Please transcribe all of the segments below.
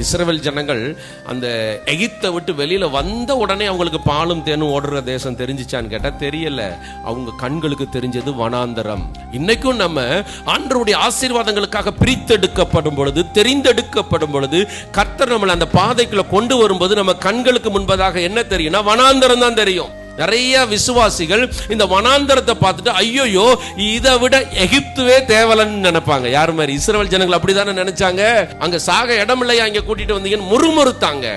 Israel ஜனங்கள் அந்த எகிப்தை விட்டு வெளியில வந்த உடனே அவங்களுக்கு பாலும் தேனும் ஓடுற தேசம் தெரிஞ்சிச்சான்னு கேட்டால் தெரியல. அவங்க கண்களுக்கு தெரிஞ்சது வனாந்தரம். இன்னைக்கும் நம்ம ஆண்டருடைய ஆசீர்வாதங்களுக்காக பிரித்தெடுக்கப்படும் பொழுது தெரிந்தெடுக்கப்படும் பொழுது கர்த்தர் நம்மளை அந்த பாதைக்குள்ள கொண்டு வரும்போது நம்ம கண்களுக்கு முன்பதாக என்ன தெரியும்னா வனாந்தரம் தான் தெரியும். நிறைய விசுவாசிகள் இந்த வனாந்தரத்தை பார்த்துட்டு ஐயோயோ இதை விட எகிப்துவே தேவலன்னு நினைப்பாங்க. யார் மாதிரி? இஸ்ரேல் ஜனங்கள் அப்படிதானே நினைச்சாங்க. அங்க சாக இடம் இல்லையா? இங்க கூட்டிட்டு வந்தீங்கன்னு முறுமுறுத்தாங்க.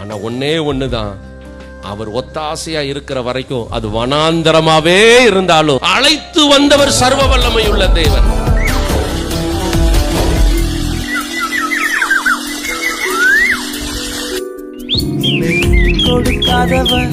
ஆனா ஒன்னே ஒண்ணுதான். அவர் ஒத்தாசையா இருக்கிற வரைக்கும் அது வனாந்தரமாவே இருந்தாலும் அழைத்து வந்தவர் சர்வ வல்லமையுள்ள தேவன். கொடுக்காதவர்